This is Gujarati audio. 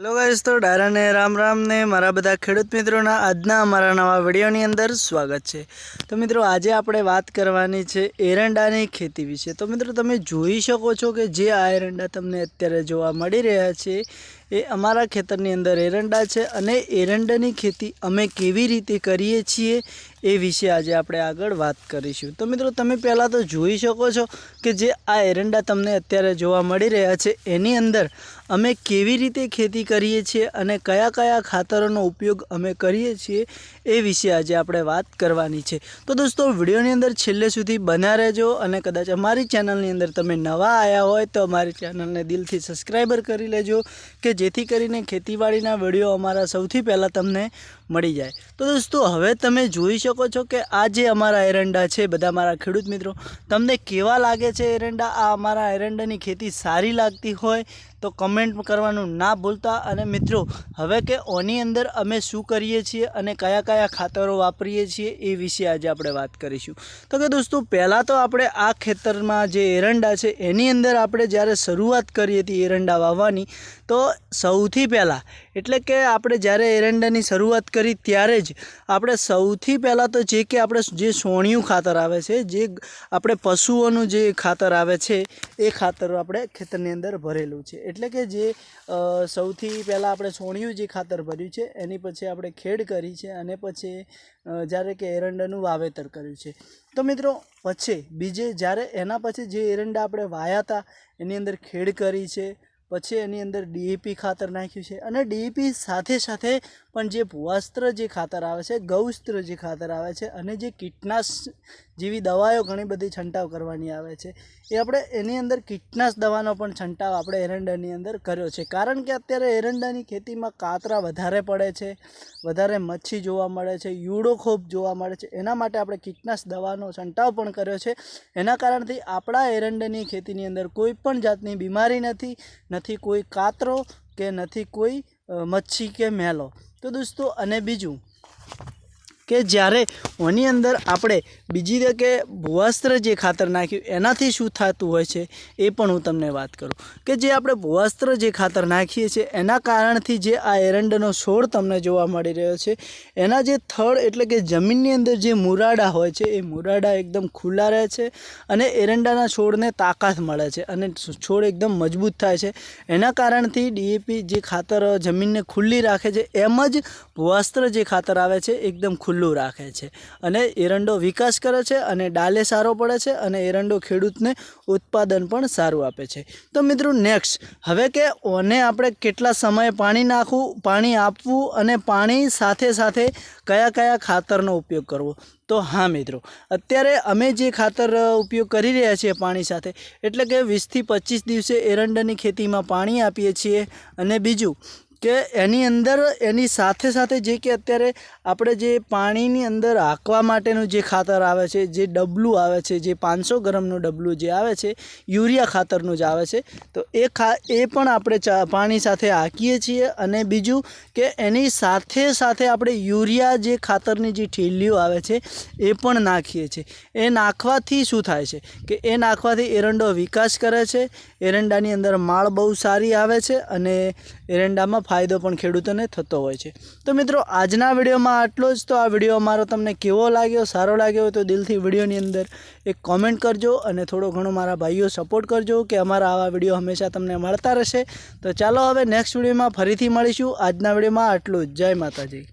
હેલો ગાઈસ તો ડાયરાને રામ ને મારા બધા ખેડૂત મિત્રોના આજના અમારા નવા વિડીયોની અંદર સ્વાગત છે. તો મિત્રો, આજે આપણે વાત કરવાની છે એરંડાની ખેતી વિશે. તો મિત્રો, તમે જોઈ શકો છો કે જે આ એરંડા તમને અત્યારે જોવા મળી રહ્યા છે એ અમારા ખેતરની અંદર એરંડા છે અને એરંડાની ખેતી અમે કેવી રીતે કરીએ છીએ એ વિશે આજે આપણે આગળ વાત કરીશું. તો મિત્રો, તમે પહેલાં તો જોઈ શકો છો કે જે આ એરંડા તમને અત્યારે જોવા મળી રહ્યા છે, એની અંદર અમે કેવી રીતે ખેતી કરીએ છીએ અને કયા કયા ખાતરોનો ઉપયોગ અમે કરીએ છીએ એ વિશે આજે આપણે વાત કરવાની છે. તો દોસ્તો, વિડીયોની અંદર છેલ્લે સુધી બન્યા રહેજો અને કદાચ અમારી ચેનલની અંદર તમે નવા આવ્યા હોય તો અમારી ચેનલને દિલથી સબસ્ક્રાઈબર કરી લેજો કે જેથી કરીને ખેતીવાડીના વીડિયો અમારા સૌથી પહેલાં તમને મળી જાય. તો દોસ્તો, હવે તમે જોઈ શકો છો કે આ જે અમારા એરંડા છે, બધા મારા ખેડૂત મિત્રો, તમને કેવા લાગે છે એરંડા? આ અમારા એરંડાની ખેતી સારી લાગતી હોય તો કમેન્ટ કરવાનું ના ભૂલતા. અને મિત્રો, હવે કે ઓની અંદર અમે શું કરીએ છીએ અને કયા કયા ખાતરો વાપરીએ છીએ એ વિશે આજે આપણે વાત કરીશું. તો કે દોસ્તો, પહેલાં તો આપણે આ ખેતરમાં જે એરંડા છે, એની અંદર આપણે જ્યારે શરૂઆત કરી હતી એરંડા વાવવાની, તો સૌથી પહેલાં, એટલે કે આપણે જ્યારે એરંડાની શરૂઆત કરી ત્યારે જ આપણે સૌથી પહેલાં તો જે કે આપણે જે સોણિયું ખાતર આવે છે, જે આપણે પશુઓનું જે ખાતર આવે છે, એ ખાતર આપણે ખેતરની અંદર ભરેલું છે. એટલે કે જે સૌથી પહેલાં આપણે સોણિયું જે ખાતર ભર્યું છે, એની પછી આપણે ખેડ કરી છે અને પછી જ્યારે કે એરંડાનું વાવેતર કર્યું છે. તો મિત્રો પછી બીજે જ્યારે એના પછી જે એરંડા આપણે વાયા હતા, એની અંદર ખેડ કરી છે પછી એની અંદર ડીએપી ખાતર નાખ્યું છે અને ડીએપી સાથે સાથે પણ જે ભુવાસ્ત્ર જે ખાતર આવે છે, ગૌસ્ત્ર જે ખાતર આવે છે અને જે કીટનાશ જેવી દવાઓ ઘણી બધી છંટાવ કરવાની આવે છે. એ આપણે એની અંદર કીટનાશ દવાનો પણ છંટાવ આપણે એરંડાની અંદર કર્યો છે. કારણ કે અત્યારે એરંડાની ખેતીમાં કાતરા વધારે પડે છે, વધારે મચ્છી જોવા મળે છે, યુડો ખૂબ જોવા મળે છે. એના માટે આપણે કીટનાશ દવાનો છંટાવ પણ કર્યો છે. એના કારણથી આપણા એરંડાની ખેતીની અંદર કોઈ પણ જાતની બીમારી નથી નથી કોઈ કાતરો કે નથી કોઈ મચ્છી કે મેલો. તો દોસ્તો, અને બીજું કે જ્યારે ઓની અંદર આપણે બીજી કે ભૂવાસ્ત્ર જે ખાતર નાખ્યું, એનાથી શું થતું હોય છે, એ પણ હું તમને વાત કરું. કે જે આપણે ભૂવાસ્ત્ર જે ખાતર નાખીએ છીએ, એના કારણથી જે આ એરંડાનો છોડ તમને જોવા મળી રહ્યો છે, એના જે થડ એટલે કે જમીનની અંદર જે મુરાડા હોય છે, એ મુરાડા એકદમ ખુલ્લા રહે છે અને એરંડાના છોડને તાકાત મળે છે અને છોડ એકદમ મજબૂત થાય છે. એના કારણથી ડીએપી જે ખાતર જમીનને ખુલ્લી રાખે છે, એમ જ ભૂવાસ્ત્ર જે ખાતર આવે છે, એકદમ ખુલ્લું રાખે છે. અને એરંડો વિકાસ કરે છે અને ડાલે સારો પડે છે અને એરંડો ખેડૂતને ઉત્પાદન પણ સારું આપે છે. તો મિત્રો નેક્સ્ટ હવે કે ઓને આપણે કેટલા સમયે પાણી નાખવું, પાણી આપવું અને પાણી સાથે સાથે કયા કયા ખાતરનો ઉપયોગ કરવો? તો હા મિત્રો, અત્યારે અમે જે ખાતર ઉપયોગ કરી રહ્યા છીએ પાણી સાથે, એટલે કે વીસથી પચીસ દિવસે એરંડાની ખેતીમાં પાણી આપીએ છીએ. અને બીજું કે એની અંદર, એની સાથે સાથે જે કે અત્યારે આપણે જે પાણીની અંદર હાંકવા માટેનું જે ખાતર આવે છે, જે ડબલું આવે છે, જે પાંચસો ગ્રામનું ડબલું જે આવે છે, યુરિયા ખાતરનું જ આવે છે, તો એ ખા, એ પણ આપણે પાણી સાથે હાંકીએ છીએ અને બીજું કે એની સાથે સાથે આપણે યુરિયા જે ખાતરની જે ઠેલીઓ આવે છે, એ પણ નાખીએ છીએ. એ નાખવાથી શું થાય છે? કે એ નાખવાથી એરંડો વિકાસ કરે છે, એરંડાની અંદર માળ બહુ સારી આવે છે અને એરંડામાં ફાયદો પણ ખેડૂતોને થતો હોય છે. તો મિત્રો, આજના વિડીયોમાં આટલો જ. તો આ વીડિયો અમારો તમને કેવો લાગ્યો, સારો લાગ્યો તો દિલથી વિડીયોની અંદર એક કોમેન્ટ કરજો અને થોડો ઘણો મારા ભાઈઓ સપોર્ટ કરજો કે અમારા આવા વીડિયો હંમેશા તમને મળતા રહેશે. તો ચાલો હવે નેક્સ્ટ વિડીયોમાં ફરીથી મળીશું. આજના વિડીયોમાં આટલું જ. જય માતાજી.